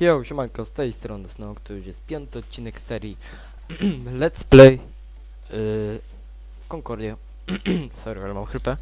Yo, siemanko, z tej strony Snow, to już jest piąty odcinek serii Let's Play yy, Concordia. Sorry, ale mam chrypę.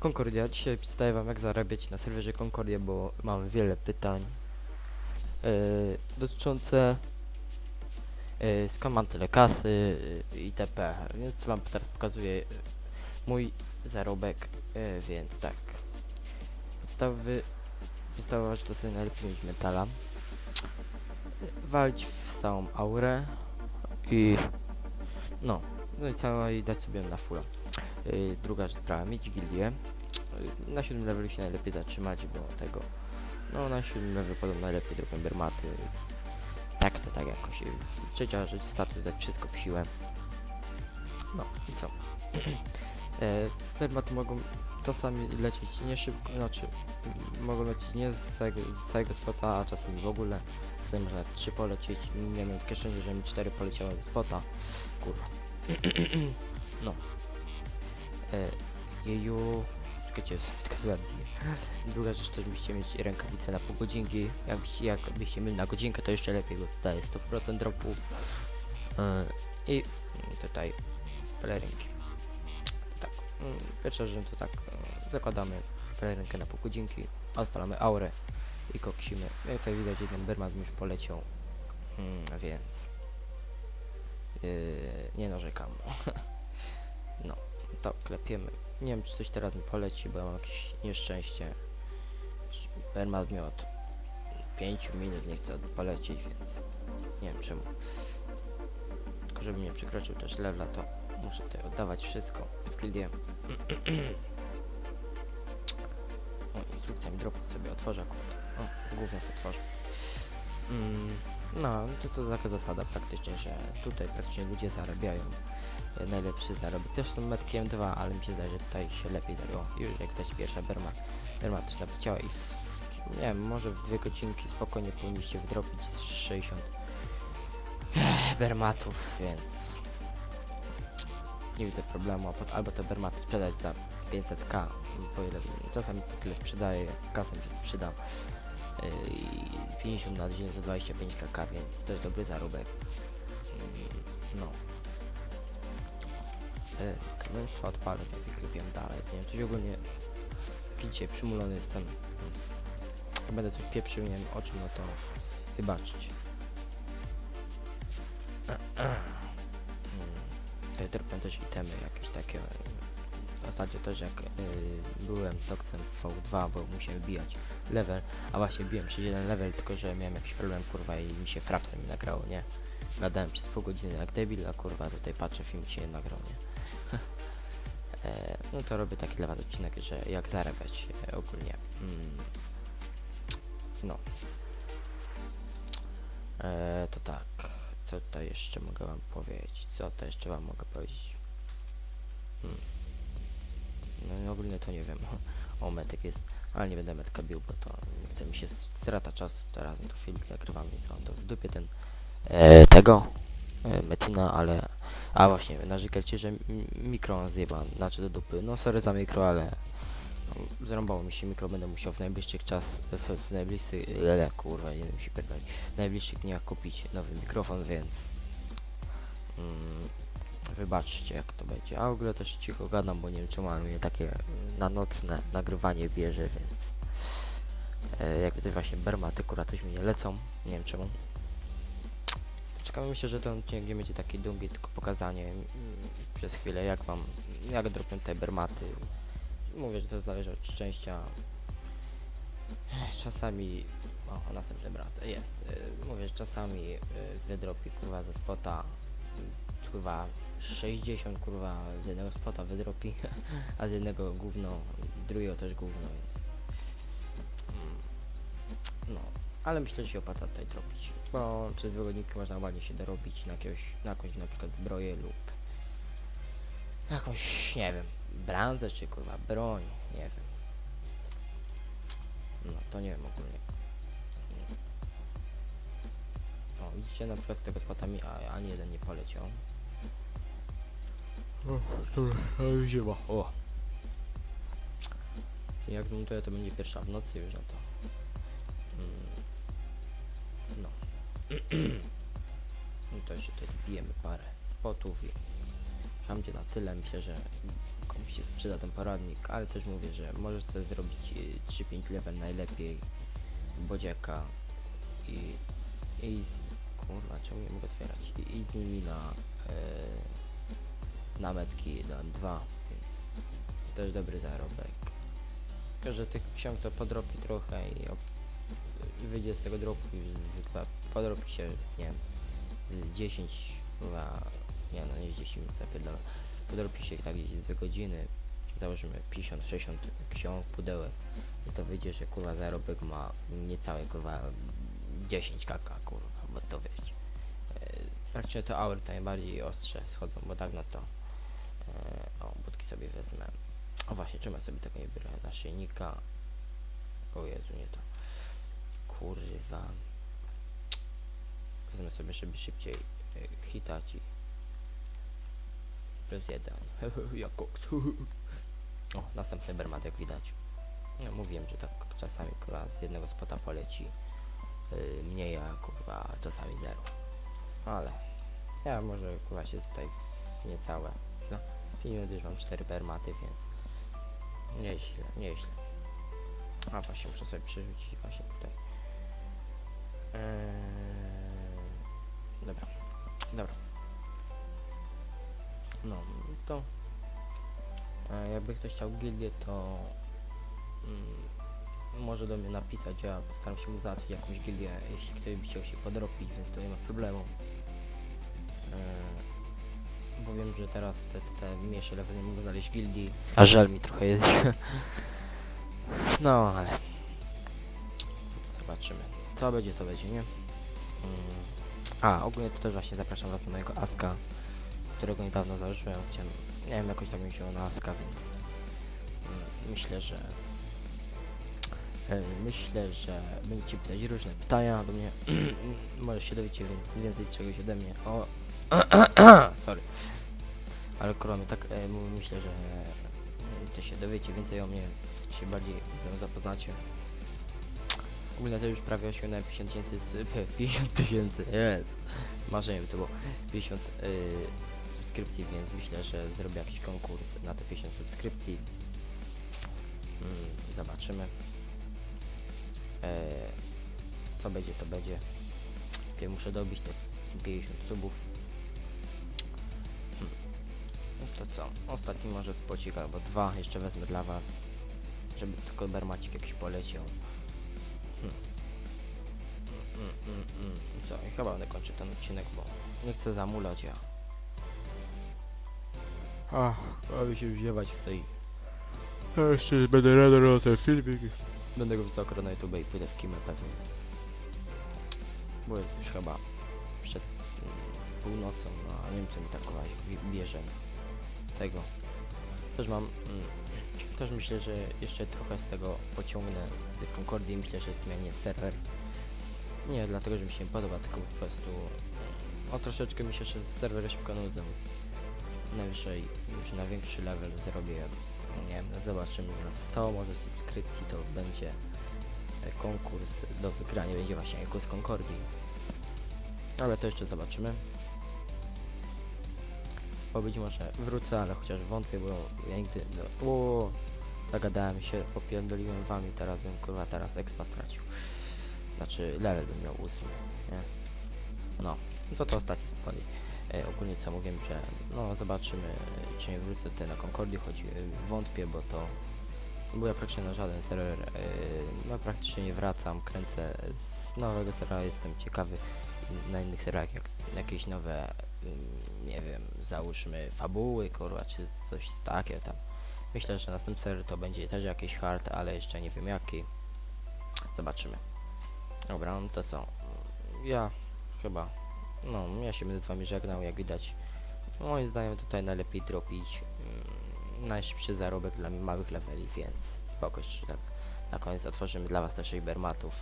Concordia, dzisiaj przedstawię wam jak zarabiać na serwerze Concordia, bo mam wiele pytań yy, dotyczące yy, skąd mam tyle kasy yy, itp. Więc wam teraz pokazuję yy, mój zarobek, yy, więc tak. Podstawowy Podstawowa rzecz to sobie najlepiej mieć metala walić w całą aurę i no, no i cała i dać sobie na fulla. Yy, druga rzecz sprawa, mieć gildię. Yy, na siódmym levelu się najlepiej zatrzymać, bo tego no na siódmym levelu podobno najlepiej dropią bermaty. Tak to tak jakoś. Yy, Trzecia rzecz, status dać wszystko w siłę. No i co? e, bermaty mogą czasami lecieć nie szybko, znaczy mogą lecieć nie z całego, z całego spota, a czasami w ogóle. Tutaj można nawet 3 polecieć. Nie wiem w kieszeni, że mi 4 poleciały ze spota. Kurwa. no. E, jeju. Czekajcie, sobie. Druga rzecz to musicie mieć rękawice na pół godzinki. Jakbyście, jakbyście mieli na godzinkę to jeszcze lepiej, bo daje 100% dropu. E, I tutaj pelerynki. Tak. mm, Pierwsza rzecz to tak. e, Zakładamy pelerynkę na pół godzinki. Odpalamy aurę i koksimy. Jak tutaj widać jeden bermat mi już poleciał, mm, więc yy, nie narzekam. no, to klepiemy. Nie wiem czy coś teraz mi poleci, bo mam jakieś nieszczęście. Bermat mi od 5 minut nie chce polecieć, więc nie wiem czemu. Tylko żeby nie przekroczył też levela, to muszę tutaj oddawać wszystko w gildię. O, instrukcja mi dropu sobie otworzę akurat. O, głównie sobie otworzę. Mm, no, to, to taka zasada praktycznie, że tutaj praktycznie ludzie zarabiają e, najlepszy zarobek. Też są metki M2, ale mi się zdaje, że tutaj się lepiej zarabiało. Już jak dać pierwsza berma, też napleciała i w, nie wiem, może w dwie godzinki spokojnie powinniście wdropić z 60 eh, bermatów, więc nie widzę problemu, albo te bermaty sprzedać za 500k, po ile czasami tyle sprzedaję, jak kasem się sprzedał i 50 na dzień za 25 kk, więc też dobry zarobek. No. Yy, Królestwo odpalę, znowu wyklepiam dalej. Nie wiem, coś ogólnie dzisiaj przymulony jestem, więc będę coś pieprzył, nie wiem o czym, no to wybaczyć. Tutaj też itemy jakieś takie. Ostatnio też jak y, byłem toksem w V2, bo musiałem bijać level, a właśnie biłem przez jeden level, tylko że miałem jakiś problem kurwa i mi się frapsem nagrało, nie? Gadałem przez pół godziny jak debil, a kurwa tutaj patrzę film się nagrał, nie? e, no to robię taki dla was odcinek, że jak zarabiać e, ogólnie. Mm. No. E, to tak. Co tutaj jeszcze mogę wam powiedzieć? Co to jeszcze wam mogę powiedzieć? Hmm. No ogólnie to nie wiem. O, metek jest. Ale nie będę metka bił, bo to nie chce mi się strata czasu teraz to filmik nagrywam, więc mam to w dupie ten e, tego e, Metina, ale a właśnie narzekajcie, że mi- mikro zjebam, znaczy do dupy. No sorry za mikro, ale no, zrąbało mi się mikro, będę musiał w najbliższych czas, w, w najbliższych, lele, kurwa, nie musi pierdolić, w najbliższych dniach kupić nowy mikrofon, więc mm, wybaczcie jak to będzie. A w ogóle też cicho gadam, bo nie wiem czemu, mnie takie mm, na nocne nagrywanie bierze, więc e, jakby właśnie bermaty akurat coś mi nie lecą, nie wiem czemu. Czekamy, myślę, że ten odcinek nie będzie taki długi, tylko pokazanie mm, przez chwilę jak wam, jak dropią te bermaty. Mówię, że to zależy od szczęścia. Czasami, o, następny brat, jest. y, Mówię, że czasami y, wydropi kurwa ze spota, kurwa 60 kurwa z jednego spota wydropi, a z jednego gówno, drugiego też gówno, więc mm, no, ale myślę, że się opłaca tutaj dropić, bo przez dwa godzinki można ładnie się dorobić na jakiegoś, na jakąś na przykład zbroję lub jakąś, nie wiem, branżę czy kurwa broń, nie wiem. No, to nie wiem ogólnie. O, widzicie, na przykład z tego spota mi a, ani jeden nie poleciał. Ale zima. O. Jak zmontuję, to będzie pierwsza w nocy już na to. Mm. No to jeszcze tutaj bijemy parę spotów i tam gdzie na tyle myślę, że komuś się sprzyda ten poradnik, ale też mówię, że możesz sobie zrobić y, 3-5 level najlepiej bodziaka i, i z, kurwa, czemu nie mogę otwierać i, i z nimi na e, na metki do M2, więc jest dobry zarobek. Tylko, że tych ksiąg to podrobi trochę i, wyjdzie z tego dropu już z, chyba podrobi się, nie wiem, z 10, chyba, nie no, nie z 10 minut, zapierdolę. Podrobi się tak gdzieś z 2 godziny, założymy 50-60 ksiąg, pudełek i to wyjdzie, że kurwa zarobek ma niecałe kurwa 10 kk kurwa, bo to wiecie. E, Praktycznie to aury najbardziej ostrze schodzą, bo tak no to e, o, budki sobie wezmę. O właśnie, czemu ja sobie tego nie biorę? Naszyjnika. O Jezu, nie to. Kurwa. Wezmę sobie, żeby szybciej e, hitać i plus jeden. Jak koks. O, następny bermat jak widać. Ja mówiłem, że tak czasami kurwa z jednego spota poleci yy, mniej, a kurwa czasami zero. Ale ja może kurwa się tutaj w niecałe. No, 5 minut już mam 4 bermaty, więc nieźle, nieźle. A właśnie muszę sobie przerzucić właśnie tutaj. Eee, dobra, dobra. No, to jakby ktoś chciał gildię, to mm, może do mnie napisać, ja postaram się mu załatwić jakąś gildię, jeśli ktoś by chciał się podrobić, więc to nie ma problemu. Wiem, że teraz te, te, mniejsze level nie mogą znaleźć gildii, a żal mi trochę jest. no, ale zobaczymy. Co będzie, to będzie, nie? Mm. A, ogólnie to też właśnie zapraszam was na mojego Aska, którego niedawno założyłem. Chciałem, nie wiem, jakoś tak mi się na Aska, więc mm, myślę, że e, myślę, że będziecie pisać różne pytania do mnie. Może się dowiecie wie- więcej czegoś ode mnie. O, sorry. Ale kurwa, tak e, myślę, że e, to się dowiecie więcej o mnie, się bardziej ze mną zapoznacie. Ogólnie to już prawie osiągnąłem 50 tysięcy, z- 50 tysięcy. Marzenie by to było 50 y, subskrypcji, więc myślę, że zrobię jakiś konkurs na te 50 subskrypcji. Mm, zobaczymy. E, co będzie, to będzie. Muszę dobić te 50 subów. To co? Ostatni może spocik albo dwa jeszcze wezmę dla was. Żeby tylko bermacik jakiś poleciał. Hmm. Mm, mm, mm. Co? I chyba będę kończył ten odcinek, bo nie chcę zamulać ja. Ach, aby się wziewać chce i... Ja jeszcze będę rado ten filmik. Będę go wrzucał na YouTube i pójdę w kimę pewnie, więc... Bo już chyba przed mm, północą, no a nie wiem co mi tak bierze tego. Też mam... Mm, też myślę, że jeszcze trochę z tego pociągnę z Concordii, myślę, że zmienię serwer. Nie dlatego, że mi się podoba, tylko po prostu... O troszeczkę mi się jeszcze serwery szybko nudzą. Najwyżej już na większy level zrobię, nie wiem, zobaczymy, na 100 może subskrypcji to będzie e, konkurs do wygrania, będzie właśnie jako z Concordii. Ale to jeszcze zobaczymy. Bo być może wrócę, ale chociaż wątpię, bo ja nigdy... No, o, zagadałem się, popierdoliłem wami, teraz bym kurwa teraz expa stracił. Znaczy level bym miał ósmy, nie? No, to to ostatni skład. E, ogólnie co mówiłem, że no zobaczymy, czy nie wrócę tutaj na Concordii, choć e, wątpię, bo to bo ja praktycznie na żaden serwer, e, no praktycznie nie wracam, kręcę z nowego serwera, jestem ciekawy na innych serwerach, jak jakieś nowe, nie wiem, załóżmy fabuły, kurwa, czy coś takiego tam. Myślę, że następny serwer to będzie też jakiś hard, ale jeszcze nie wiem jaki. Zobaczymy. Dobra, no to co? Ja chyba, no, ja się będę z wami żegnał, jak widać. Moim zdaniem tutaj najlepiej dropić mm, najszybszy zarobek dla małych leveli, więc spoko, jeszcze tak na koniec otworzymy dla was też 6 bermatów.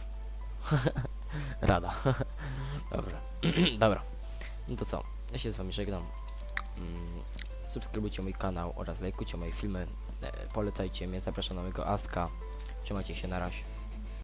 Rada. Dobra. Dobra. No to co? Ja się z wami żegnam. Mm, subskrybujcie mój kanał oraz lajkujcie moje filmy. E, polecajcie mnie, zapraszam na mojego Aska. Trzymajcie się na razie.